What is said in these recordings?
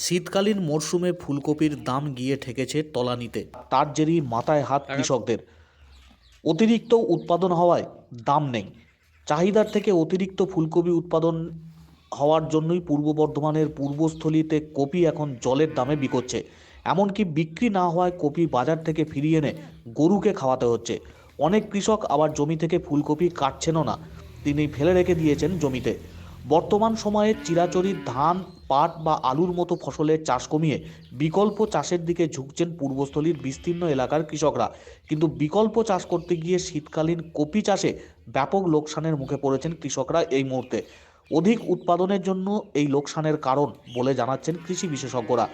শীতকালীন মরশুমে ফুলকপির দাম গিয়ে ঠেকেছে তলানিতে। তার জেরি মাথায় হাত কৃষকদের। অতিরিক্ত উৎপাদন হওয়ায় দাম নেই। চাহিদার থেকে অতিরিক্ত ফুলকপি উৎপাদন হওয়ার জন্যই পূর্ব বর্ধমানের পূর্বস্থলীতে কপি এখন জলের দামে বিকোচ্ছে। এমনকি বিক্রি না হওয়ায় কপি বাজার থেকে ফিরিয়ে এনে গরুকে খাওয়াতে হচ্ছে। অনেক কৃষক আবার জমি থেকে ফুলকপি কাটছেনও না। তিনি ফেলে রেখে দিয়েছেন জমিতে। বর্তমান সময়ে চিরাচরিত ধান, পাট বা আলুর মতো ফসলের চাষ কমিয়ে বিকল্প চাষের দিকে ঝুঁকছেন পূর্বস্থলীর বিস্তীর্ণ এলাকার কৃষকরা। কিন্তু বিকল্প চাষ করতে গিয়ে শীতকালীন কপি চাষে ব্যাপক লোকসানের মুখে পড়েছেন কৃষকরা এই মুহূর্তে। অধিক উৎপাদনের জন্য এই লোকসানের কারণ বলে জানাচ্ছেন কৃষি বিশেষজ্ঞরা।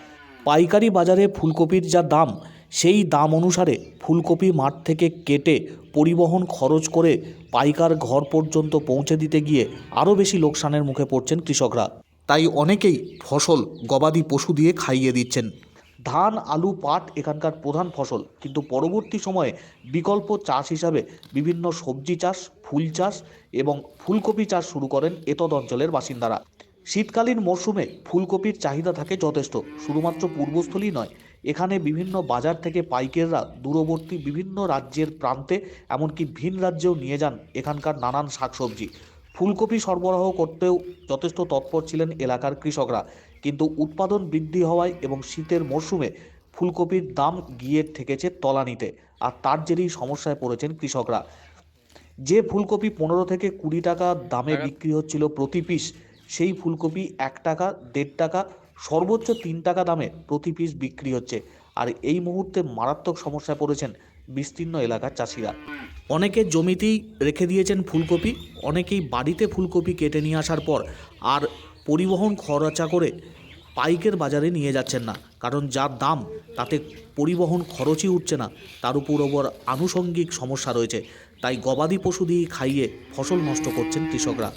পাইকারি বাজারে ফুলকপির যা দাম সেই দাম অনুসারে ফুলকপি মাঠ থেকে কেটে পরিবহন খরচ করে পাইকার ঘর পর্যন্ত পৌঁছে দিতে গিয়ে আরও বেশি লোকসানের মুখে পড়ছেন কৃষকরা। তাই অনেকেই ফসল গবাদি পশু দিয়ে খাইয়ে দিচ্ছেন। ধান, আলু, পাট এখানকার প্রধান ফসল। কিন্তু পরবর্তী সময়ে বিকল্প চাষ হিসাবে বিভিন্ন সবজি চাষ, ফুল চাষ এবং ফুলকপি চাষ শুরু করেন এতদ অঞ্চলের বাসিন্দারা। শীতকালীন মরশুমে ফুলকপির চাহিদা থাকে যথেষ্ট। শুধুমাত্র পূর্বস্থলী নয় এখানে বিভিন্ন বাজার থেকে পাইকাররা দূরবর্তী বিভিন্ন রাজ্যের প্রান্তে এমনকি ভিন রাজ্যেও নিয়ে যান এখানকার নানান শাকসবজি। ফুলকপি সরবরাহ করতেও যথেষ্ট তৎপর ছিলেন এলাকার কৃষকরা। কিন্তু উৎপাদন বৃদ্ধি হওয়ায় এবং শীতের মরশুমে ফুলকপির দাম গিয়ে ঠেকেছে তলানিতে আর তার জেরেই সমস্যায় পড়েছেন কৃষকরা। যে ফুলকপি পনেরো থেকে কুড়ি টাকা দামে বিক্রি হচ্ছিল প্রতি পিস সেই ফুলকপি এক টাকা দেড় টাকা সর্বোচ্চ তিন টাকা দামে প্রতি পিস বিক্রি হচ্ছে। আর এই মুহূর্তে মারাত্মক সমস্যায় পড়েছেন বিস্তীর্ণ এলাকার চাষিরা। অনেকে জমিতেই রেখে দিয়েছেন ফুলকপি, অনেকেই বাড়িতে ফুলকপি কেটে নিয়ে আসার পর আর পরিবহন খরচা করে পাইকের বাজারে নিয়ে যাচ্ছেন না। কারণ যা দাম, তাতে পরিবহন খরচই উঠছে না। তার উপর ওপর আনুষঙ্গিক সমস্যা রয়েছে। তাই গবাদি পশু দিয়ে খাইয়ে ফসল নষ্ট করছেন কৃষকরা।